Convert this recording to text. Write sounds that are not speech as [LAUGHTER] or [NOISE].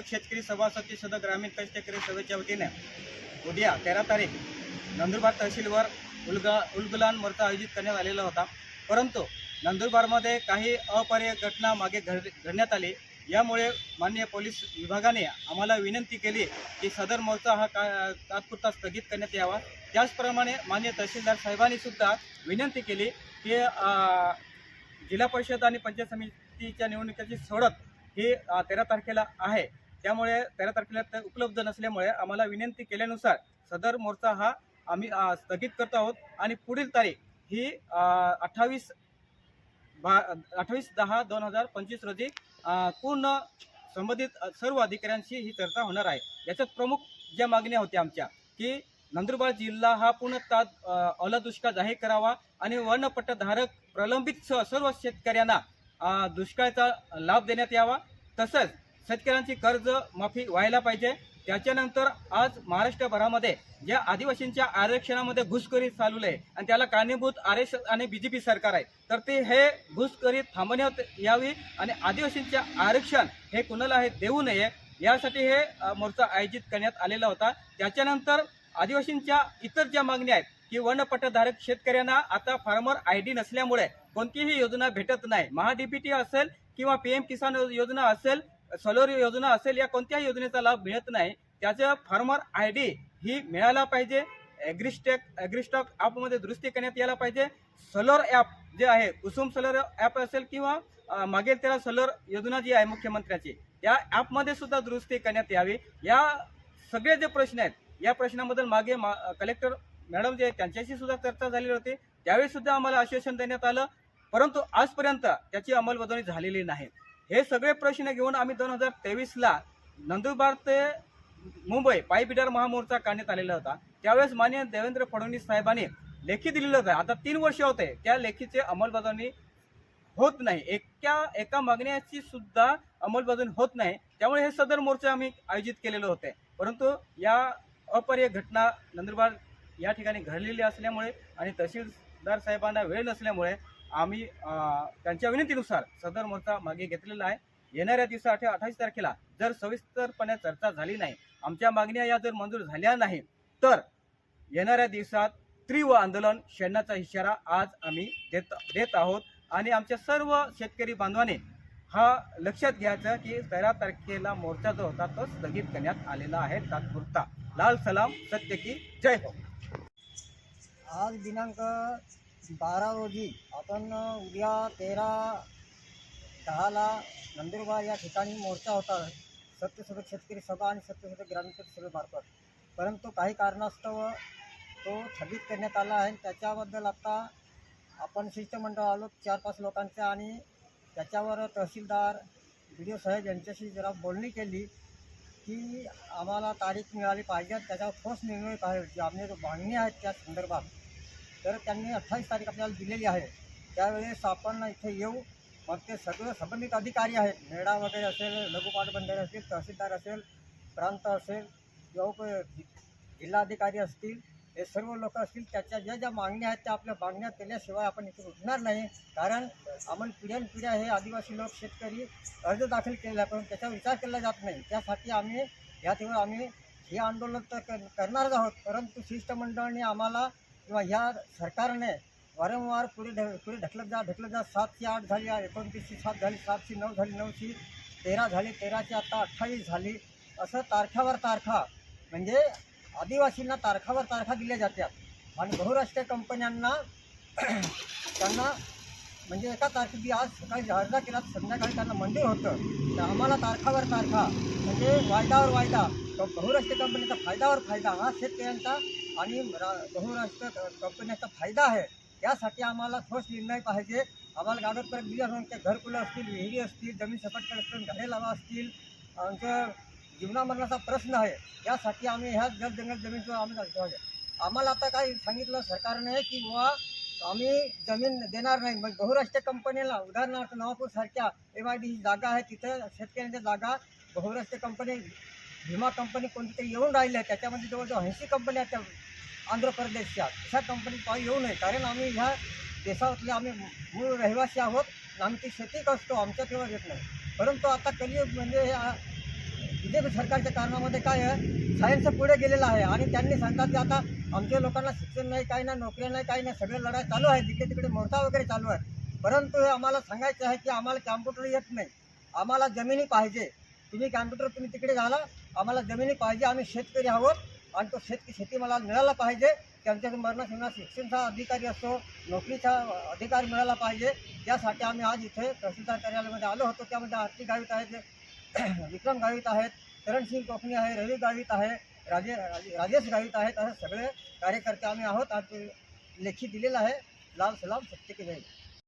सत्यशोधक शेतकरी सभा सदक ग्रामीण कष्टकरी सभेच्या वतीने उद्या तेरा तारीख नंदुरबार तहसीलवर उलगा उलगुलान मोर्चा आयोजित करण्यात आलेला होता. परंतु नंदुरबारमध्ये काही अपरिय घटना मागे घड घडण्यात आली. यामुळे माननीय पोलीस विभागाने आम्हाला विनंती केली की सदर मोर्चा हा का तात्पुरता स्थगित करण्यात यावा. त्याचप्रमाणे माननीय तहसीलदार साहेबांनी सुद्धा विनंती केली की जिल्हा परिषद आणि पंचायत समितीच्या निवडणुकीची सोडत ही तेरा तारखेला आहे. त्यामुळे तेरा तारखेला ते उपलब्ध नसल्यामुळे आम्हाला विनंती केल्यानुसार सदर मोर्चा हा आम्ही स्थगित करतो आहोत. आणि पुढील तारीख ही अठ्ठावीस बा अठ्ठावीस दहा दोन हजार पंचवीस रोजी पूर्ण संबंधित सर्व अधिकाऱ्यांशी ही चर्चा होणार आहे. याच्यात प्रमुख ज्या मागण्या होत्या आमच्या की नंदुरबार जिल्हा हा पूर्णतः ओला दुष्काळ जाहीर करावा आणि वर्णपट्टधारक प्रलंबित सर्व शेतकऱ्यांना दुष्काळाचा लाभ देण्यात यावा. तसंच शेतकऱ्यांची कर्ज माफी व्हायला पाहिजे. त्याच्यानंतर आज महाराष्ट्रभरामध्ये ज्या आदिवासींच्या आरक्षणामध्ये घुसखोरी चालू आहे आणि त्याला कारणीभूत आर एस आणि बी जे पी सरकार आहे तर ते हे घुसखोरी थांबवण्यात यावी आणि आदिवासींचे आरक्षण हे कुणाला हे देऊ नये यासाठी हे मोर्चा आयोजित करण्यात आलेला होता. त्याच्यानंतर आदिवासींच्या इतर ज्या मागण्या आहेत की वर्णपट्टधारक शेतकऱ्यांना आता फार्मर आय डी नसल्यामुळे कोणतीही योजना भेटत नाही. महाडीबीटी असेल किंवा पी एम किसान योजना असेल सोलर योजना असेल या कोणत्याही योजनेचा लाभ मिळत नाही त्याचं फार्मर आय डी ही मिळायला पाहिजे. ॲग्रिस्टेक ॲग्रिस्टॉक ॲपमध्ये दुरुस्ती करण्यात यायला पाहिजे. सोलर ॲप जे आहे कुसुम सोलर ॲप असेल किंवा मागेल त्याला सोलर योजना जी आहे मुख्यमंत्र्याची या ॲपमध्ये सुद्धा दुरुस्ती करण्यात यावी. या सगळे जे प्रश्न आहेत या प्रश्नाबद्दल मागे मा कलेक्टर मॅडम जे आहेत त्यांच्याशी सुद्धा चर्चा झालेली होती. त्यावेळी सुद्धा आम्हाला आश्वासन देण्यात आलं परंतु आजपर्यंत त्याची अंमलबजावणी झालेली नाही. हे सगळे प्रश्न घेऊन आम्ही दोन हजार तेवीसला नंदुरबार ते मुंबई पायपिटार महामोर्चा काढण्यात आलेला होता. त्यावेळेस माननीय देवेंद्र फडणवीस साहेबांनी लेखी दिलेलं होतं. आता तीन वर्ष होते त्या लेखीचे अंमलबजावणी होत नाही. एका एका मागण्याची सुद्धा अंमलबजावणी होत नाही. त्यामुळे हे सदर मोर्चे आम्ही आयोजित केलेले होते. परंतु या अपरिय घटना नंदुरबार या ठिकाणी घडलेली असल्यामुळे आणि तहसीलदार साहेबांना वेळ नसल्यामुळे आम्ही त्यांच्या विनंतीनुसार सदर मोर्चा मागे घेतलेला आहे. येणाऱ्या दिवसा अठरा अठ्ठावीस तारखेला जर सविस्तरपणे चर्चा झाली नाही आमच्या मागण्या या जर मंजूर झाल्या नाही तर येणाऱ्या दिवसात तीव्र आंदोलन छेडण्याचा इशारा आज आम्ही देत देत आहोत. आणि आमच्या सर्व शेतकरी बांधवाने हा लक्षात घ्यायचं की तेरा तारखेला मोर्चा जो होता तो स्थगित करण्यात आलेला आहे तात्पुरता. लाल सलाम सत्य की जय हो. आज दिनांक बारा रोजी आपण उद्या तेरा दहाला नंदुरबार या ठिकाणी मोर्चा होता. सत्यशोधक शेतकरी सभा आणि सत्यशोधक ग्रामीण सभेमार्फत. परंतु काही कारणास्तव तो स्थगित करण्यात आला आहे त्याच्याबद्दल आता आपण शिष्टमंडळ आलो. चार पाच लोकांच्या आणि त्याच्यावर तहसीलदार बी डी ओ साहेब यांच्याशी जरा बोलणी केली की आम्हाला तारीख मिळाली पाहिजे. त्याच्यावर ठोस निर्णय पाहिजे. आम्ही जो मागणी आहेत त्या संदर्भात. तर त्यांनी अठ्ठावीस तारीख आपल्याला दिलेली आहे. त्यावेळेस आपण इथे येऊ. मग ते सगळं संबंधित अधिकारी आहेत. मेढा वगैरे असेल लघुपाटबंधारे असतील तहसीलदार असेल प्रांत असेल किंवा जिल्हाधिकारी असतील हे सर्व लोक असतील त्याच्या ज्या ज्या मागण्या आहेत त्या आपल्या मागण्या केल्याशिवाय आपण इथे उठणार नाही. कारण आपण पिढ्यानपिढ्या हे आदिवासी लोक शेतकरी अर्ज दाखल केलेला आहे पण त्याचा विचार केला जात नाही. त्यासाठी आम्ही या ठिकाणी आम्ही हे आंदोलन तर करणारच आहोत. परंतु शिष्टमंडळाने आम्हाला किंवा ह्या सरकारने वारंवार पुढे ढ पुढे ढकलत जा ढकलत जा. सातशे आठ झाली एकोणतीसशे सात झाली. सातशे नऊ झाली. नऊशे तेरा झाली. तेराशे आता अठ्ठावीस झाली. असं तारखावर तारखा. म्हणजे आदिवासींना तारखावर तारखा दिल्या जातात. आणि बहुराष्ट्रीय कंपन्यांना [CLEARS THROAT] त्यांना म्हणजे एका तारखेची आज सकाळी अर्ज केला. तर संध्याकाळी त्यांना मंदिर होतं. तर आम्हाला तारखावर तारखा. म्हणजे वायदावर वायदा. बहुराष्ट्रीय कंपनीचा फायद्यावर फायदा. हा शेतकऱ्यांचा आणि रा बहुराष्ट्रीय कंपन्याचा फायदा आहे. यासाठी आम्हाला ठोस निर्णय पाहिजे. आम्हाला कागदपत्र दिली असून ते घरकुलं असतील विहिरी असतील जमीन सपाट असतील घरे लावा असतील. आमचं जीवनामरणाचा प्रश्न आहे. यासाठी आम्ही ह्या जल जंगल जमीनचं आम्ही आम्हाला आता काय सांगितलं सरकारने की बुवा आम्ही जमीन देणार नाही. मग बहुराष्ट्रीय कंपनीला उदाहरणार्थ नवापूरसारख्या एम आय डी जागा आहे. तिथं शेतकऱ्यांच्या जागा बहुराष्ट्रीय कंपनी विमा कंपनी कोणती येऊन राहिल्या त्याच्यामध्ये जवळजवळ ऐंशी कंपन्या आहेत त्या आंध्र प्रदेशच्या. अशा कंपनी पाहिजे येऊ नये कारण आम्ही ह्या देशातले आम्ही मूळ रहिवासी आहोत आम्ही ती शेती करतो आमच्या तेव्हा येत नाही. परंतु आता कलियुग म्हणजे ह्या बी जे पी सरकारच्या कारणामध्ये काय आहे सायन्स पुढे गेलेलं आहे आणि त्यांनी सांगतात की आता आमच्या लोकांना शिक्षण नाही काही नाही नोकऱ्या नाही काही नाही सगळे लढाई चालू आहे तिकडे तिकडे मोर्चा वगैरे चालू आहे. परंतु हे आम्हाला सांगायचं आहे की आम्हाला कॅम्प्युटर येत नाही आम्हाला जमिनी पाहिजे. तुम्ही कॅम्प्युटर तुम्ही तिकडे झाला आम्हाला जमिनी पाहिजे आम्ही शेतकरी आहोत. आणि तो शेतकरी शेती मला मिळाला पाहिजे. त्यांच्या मरणा शिक्षणचा अधिकारी असतो नोकरीचा अधिकार मिळाला पाहिजे. त्यासाठी आम्ही आज इथे तहसीलदार कार्यालयामध्ये आलो होतो. त्यामध्ये आरती गावित आहेत [CLEARS THROAT] विक्रम गावित आहेत करणसिंग कोकणी आहे रवी गावित आहे राजे राजेश गावित आहेत. असे सगळे कार्यकर्ते आम्ही आहोत. आज लेखी दिलेलं आहे. लाल सलाम सत्य की जाईल